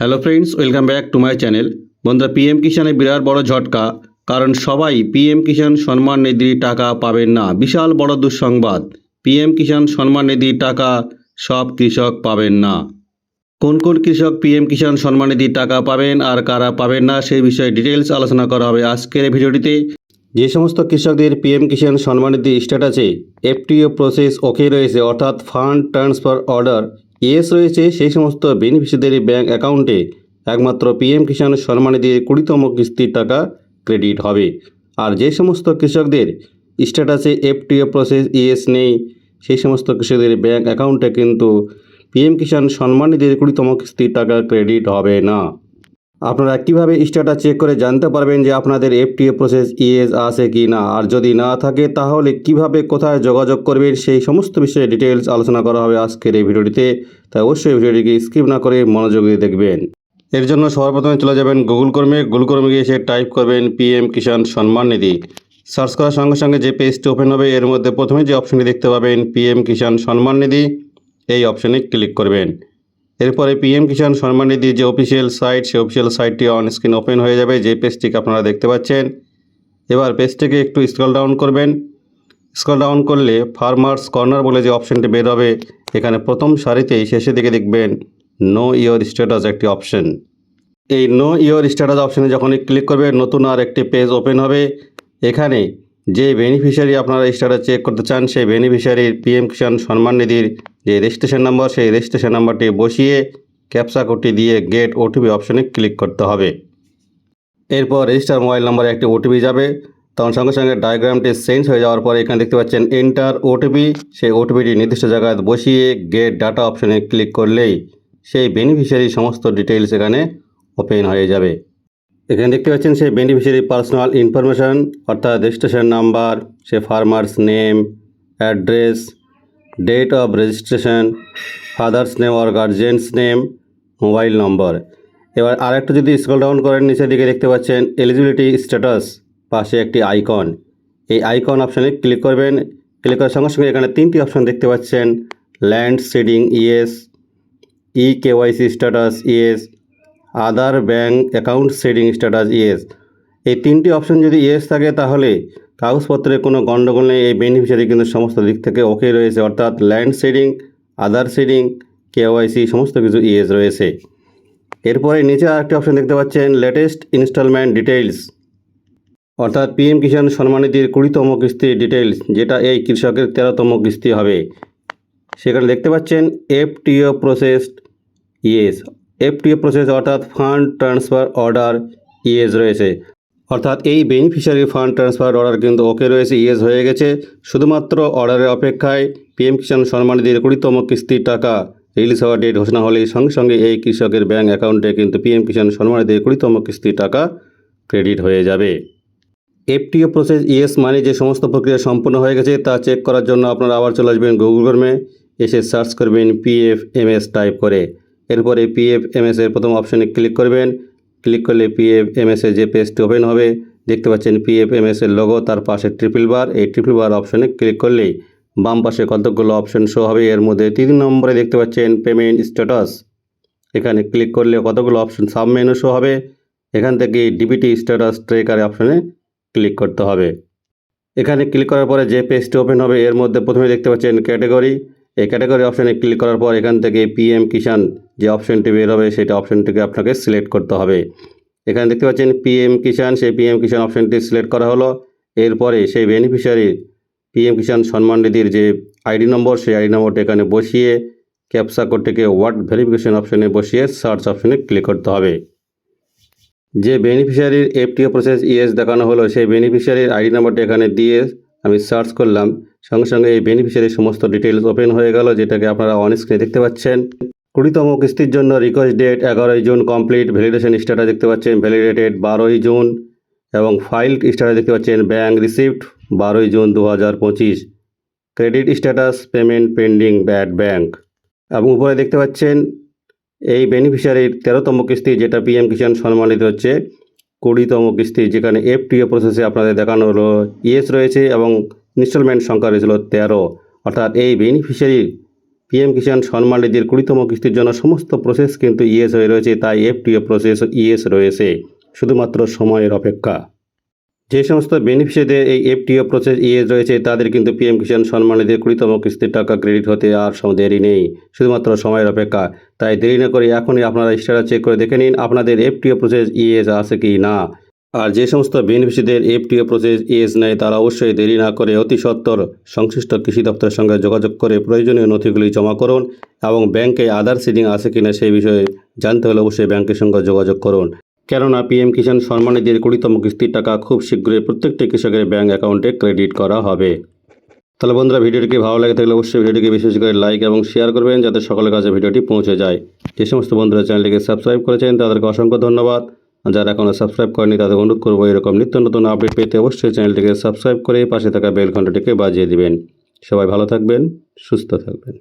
Hello friends welcome back to my channel বন্ধুরা PM কিষানে বিরাট বড় ঝটকা, কারণ সবাই পিএম কিষাণ সম্মান নিধির টাকা পাবেন না। বিশাল বড় দুঃসংবাদ পিএম কিষাণ সম্মান নিধির টাকা সব কৃষক পাবেন না। কোন কোন কৃষক পিএম কিষাণ সম্মান নিধির টাকা পাবেন আর কারা পাবেন না, সেই বিষয়ে ডিটেলস আলোচনা করা হবে আজকের ভিডিওটিতে। যে সমস্ত কৃষকদের পিএম কিষাণ সম্মান নিধি স্ট্যাটাসে এফটিও প্রসেস ওকে রয়েছে, অর্থাৎ ফান্ড ট্রান্সফার অর্ডার ইয়েস রয়েছে সেই সমস্ত বেনিফিশিয়ারি ব্যাঙ্ক অ্যাকাউন্টে একমাত্র পিএম কিষাণ সম্মান নিধির কুড়িতম কিস্তির টাকা ক্রেডিট হবে। আর যে সমস্ত কৃষকদের স্ট্যাটাসে এফটিও প্রসেস ইএস নেই, সেই সমস্ত কৃষকদের ব্যাঙ্ক অ্যাকাউন্টে কিন্তু পিএম কিষাণ সম্মান নিধির কুড়িতম কিস্তির টাকা ক্রেডিট হবে না। আপনারা কীভাবে স্ট্যাটাস চেক করে জানতে পারবেন যে আপনাদের এফটিএ প্রসেস ইএস আছে কি না? আর যদি না থাকে, তাহলে কীভাবে কোথায় যোগাযোগ করবেন? সেই সমস্ত বিষয়ে ডিটেলস আলোচনা করা হবে আজকের এই ভিডিওটিতে। তাই অবশ্যই ভিডিওটিকে স্কিপ না করে মনোযোগ দিয়ে দেখবেন। এর জন্য সর্বপ্রথমে চলে যাবেন গুগল কর্মে। গুগল কর্মে গিয়ে এসে টাইপ করবেন পিএম কিষাণ সম্মান নিধি। সার্চ করার সঙ্গে সঙ্গে যে পেজটি ওপেন হবে, এর মধ্যে প্রথমে যে অপশনটি দেখতে পাবেন পিএম কিষাণ সম্মান নিধি, এই অপশনে ক্লিক করবেন। এরপরে পিএম কিষাণ সম্মান নিধি যে অফিসিয়াল সাইট সেই অফিসিয়াল সাইটটি অন স্ক্রিন ওপেন হয়ে যাবে। যে পেজটিকে আপনারা দেখতে পাচ্ছেন, এবার পেজটিকে একটু স্ক্রল ডাউন করবেন। স্ক্রল ডাউন করলে ফার্মার্স কর্নার বলে যে অপশনটি বের হবে, এখানে প্রথম সারিতেই শেষের দিকে দেখবেন নো ইয়োর স্ট্যাটাস একটি অপশন এই নো ইয়োর স্ট্যাটাস অপশনে যখনই ক্লিক করবে, নতুন আর একটি পেজ ওপেন হবে। এখানে যে বেনিফিশিয়ারি আপনারা স্ট্যাটাস চেক করতে চান, সেই বেনিফিশিয়ারির পিএম কিষাণ সম্মান নিধির যে রেজিস্ট্রেশন নাম্বার সেই রেজিস্ট্রেশন নাম্বারটি বসিয়ে ক্যাপসা কোডটি দিয়ে গেট ওটিপি অপশনে ক্লিক করতে হবে। এরপর রেজিস্টার মোবাইল নাম্বারে একটি ওটিপি যাবে। তখন সঙ্গে সঙ্গে ডায়াগ্রামটি চেঞ্জ হয়ে যাওয়ার পরে এখানে দেখতে পাচ্ছেন এন্টার ওটিপি সেই ওটিপিটি নির্দিষ্ট জায়গায় বসিয়ে গেট ডাটা অপশনে ক্লিক করলেই সেই বেনিফিশিয়ারি সমস্ত ডিটেলস এখানে ওপেন হয়ে যাবে। এখানে দেখতে পাচ্ছেন সেই বেনিফিশিয়ারি পার্সোনাল ইনফরমেশান অর্থাৎ registration number say farmer's name address date of registration father's name or guardian's name mobile number এবার আরেকটু যদি স্ক্রল ডাউন করেন, নিচের দিকে দেখতে পাচ্ছেন এলিজিবিলিটি স্ট্যাটাস পাশে একটি আইকন এই আইকন অপশানে ক্লিক করবেন। ক্লিক করার সঙ্গে সঙ্গে এখানে তিনটি অপশন দেখতে পাচ্ছেন। Land seeding yes e KYC status yes Aadhaar bank account seeding status yes এই তিনটি অপশন যদি ইয়েস থাকে, তাহলে কাগজপত্রে কোনো গণ্ডগোল নেই, এই বেনিফিশিয়ারি কিন্তু সমস্ত দিক থেকে ওকে রয়েছে। অর্থাৎ land seeding Aadhaar seeding KYC সমস্ত কিছু ইএস রয়েছে। এরপরে নিচে আরেকটি অপশন দেখতে পাচ্ছেন লেটেস্ট ইনস্টলমেন্ট ডিটেইলস অর্থাৎ পিএম কিষাণ সম্মানিধির কুড়িতম কিস্তির ডিটেইলস যেটা এই কৃষকের তেরোতম কিস্তি হবে। সেখানে দেখতে পাচ্ছেন FTO processed yes FTO process অর্থাৎ ফান্ড ট্রান্সফার অর্ডার ইয়েস রয়েছে। অর্থাৎ এই বেনিফিশিয়ারি ফান্ড ট্রান্সফার অর্ডার কিন্তু ওকে রয়েছে ইয়েস হয়ে গেছে। শুধুমাত্র অর্ডারের অপেক্ষায় পিএম কিষাণ সম্মানিধির কুড়িতম কিস্তির টাকা রিলিজ হওয়ার ডেট ঘোষণা হলে সঙ্গে সঙ্গে এই কৃষকের ব্যাঙ্ক অ্যাকাউন্টে কিন্তু পিএম কিষাণ সম্মানিধির কুড়িতম কিস্তির টাকা ক্রেডিট হয়ে যাবে। এফটিও প্রসেস ইএস মানে যে সমস্ত প্রক্রিয়া সম্পূর্ণ হয়ে গেছে তা চেক করার জন্য আপনারা আবার চলে আসবেন গুগল কর্মে এসে সার্চ করবেন পিএফ এমএস টাইপ করে। এরপরে পিএফ এমএস এর প্রথম অপশানে ক্লিক করবেন। ক্লিক করলে পিএফ এমএস এর যে পেজটি ওপেন হবে, দেখতে পাচ্ছেন পিএফ এমএস এর লোগো তার পাশে ট্রিপল বার এই ট্রিপল বার অপশানে ক্লিক করলেই বাম পাশে কতগুলো অপশন শো হবে। এর মধ্যে তিন নম্বরে দেখতে পাচ্ছেন পেমেন্ট স্ট্যাটাস এখানে ক্লিক করলে কতগুলো অপশন সাব মেনু শো হবে। এখান থেকে ডিবিটি স্ট্যাটাস ট্রেকার অপশানে ক্লিক করতে হবে। এখানে ক্লিক করার পরে যে পেজটি ওপেন হবে, এর মধ্যে প্রথমে দেখতে পাচ্ছেন ক্যাটাগরি এই ক্যাটাগরি অপশানে ক্লিক করার পর এখান থেকে পিএম কিষাণ যে অপশানটি বের হবে, সেটা অপশানটিকে আপনাকে সিলেক্ট করতে হবে। এখানে দেখতে পাচ্ছেন পিএম কিষাণ সেই পিএম কিষাণ অপশনটি সিলেক্ট করা হলো। এরপরে সেই বেনিফিশিয়ারির পিএম কিষাণ সম্মান নিধির যে আইডি নম্বর, সেই আইডি নম্বরটা এখানে বসিয়ে ক্যাপসা কোডটিকে ওয়ার্ড ভেরিফিকেশন অপশানে বসিয়ে সার্চ অপশানে ক্লিক করতে হবে। যে বেনিফিশিয়ারির এফটিও প্রসেস ইএস দেখানো হলো, সেই বেনিফিশিয়ারির আইডি নাম্বারটা এখানে দিয়ে আমি সার্চ করলাম। সঙ্গে সঙ্গে এই বেনিফিশিয়ারির সমস্ত ডিটেলস ওপেন হয়ে গেল, যেটাকে আপনারা অন স্ক্রিনে দেখতে পাচ্ছেন। কুড়িতম কিস্তির জন্য রিকোয়েস্ট ডেট এগারোই জুন কমপ্লিট ভ্যালিডেশন স্ট্যাটাস দেখতে পাচ্ছেন ভ্যালিডেটেড বারোই জুন, এবং ফাইল স্ট্যাটাস দেখতে পাচ্ছেন ব্যাঙ্ক রিসিপ্ট বারোই জুন দু হাজার পঁচিশ। ক্রেডিট স্ট্যাটাস পেমেন্ট পেন্ডিং ব্যাড ব্যাঙ্ক এবং উপরে দেখতে পাচ্ছেন, এই বেনিফিশিয়ারির তেরোতম কিস্তি, যেটা পিএম কিষাণ সম্মানিত হচ্ছে, কুড়িতম কিস্তি, যেখানে এফটিও প্রসেসে আপনাদের দেখানো হলো ইয়েস রয়েছে, এবং ইনস্টলমেন্ট সংখ্যা রয়েছিল তেরো। অর্থাৎ এই বেনিফিশিয়ারি পিএম কিষাণ সম্মান নিধির কুড়িতম কিস্তির জন্য সমস্ত প্রসেস কিন্তু ইএস হয়ে রয়েছে, তাই এফটিও প্রসেস ইএস রয়েছে, শুধুমাত্র সময়ের অপেক্ষা। যে সমস্ত বেনিফিশিয়ারিদের এই এফটিও প্রসেস ইএস রয়েছে, তাদের কিন্তু পিএম কিষাণ সম্মান নিধির কুড়িতম কিস্তির টাকা ক্রেডিট হতে আর দেরি নেই, শুধুমাত্র সময়ের অপেক্ষা। তাই দেরি না করে এখনই আপনারা স্ট্যাটাস চেক করে দেখে নিন, আপনাদের এফটিও প্রসেস ইএস আছে কি না। আর যে সমস্ত বেনিফিশিয়ারিদের এফটিও প্রসেস এস নেয় তারা অবশ্যই দেরি না করে অতি সত্বর সংশ্লিষ্ট কৃষি দপ্তরের সঙ্গে যোগাযোগ করে প্রয়োজনীয় নথিগুলি জমা করুন এবং ব্যাংকে আধার সিডিং আছে কিনা সেই বিষয়ে জানতে হলে অবশ্যই ব্যাংকের সঙ্গে যোগাযোগ করুন। কেননা পিএম কিষাণ সম্মান নিধির কুড়িতম কিস্তির টাকা খুব শীঘ্রই প্রত্যেকটি কৃষকের ব্যাংক অ্যাকাউন্টে ক্রেডিট করা হবে। তাহলে বন্ধুরা, ভিডিওটিকে ভালো লাগে থাকলে অবশ্যই ভিডিওটিকে বিশেষ করে লাইক এবং শেয়ার করবেন যাতে সকলের কাছে ভিডিওটি পৌঁছে যায়। যে সমস্ত বন্ধুরা চ্যানেলটিকে সাবস্ক্রাইব করেছেন, তাদেরকে অসংখ্য ধন্যবাদ। যারা এখনও সাবস্ক্রাইব করেনি তাদের অনুরোধ করব এরকম নিত্য নতুন আপডেট পেতে অবশ্যই চ্যানেলটিকে সাবস্ক্রাইব করে পাশে থাকা বেল ঘন্টাটিকে বাজিয়ে দিবেন। সবাই ভালো থাকবেন, সুস্থ থাকবেন।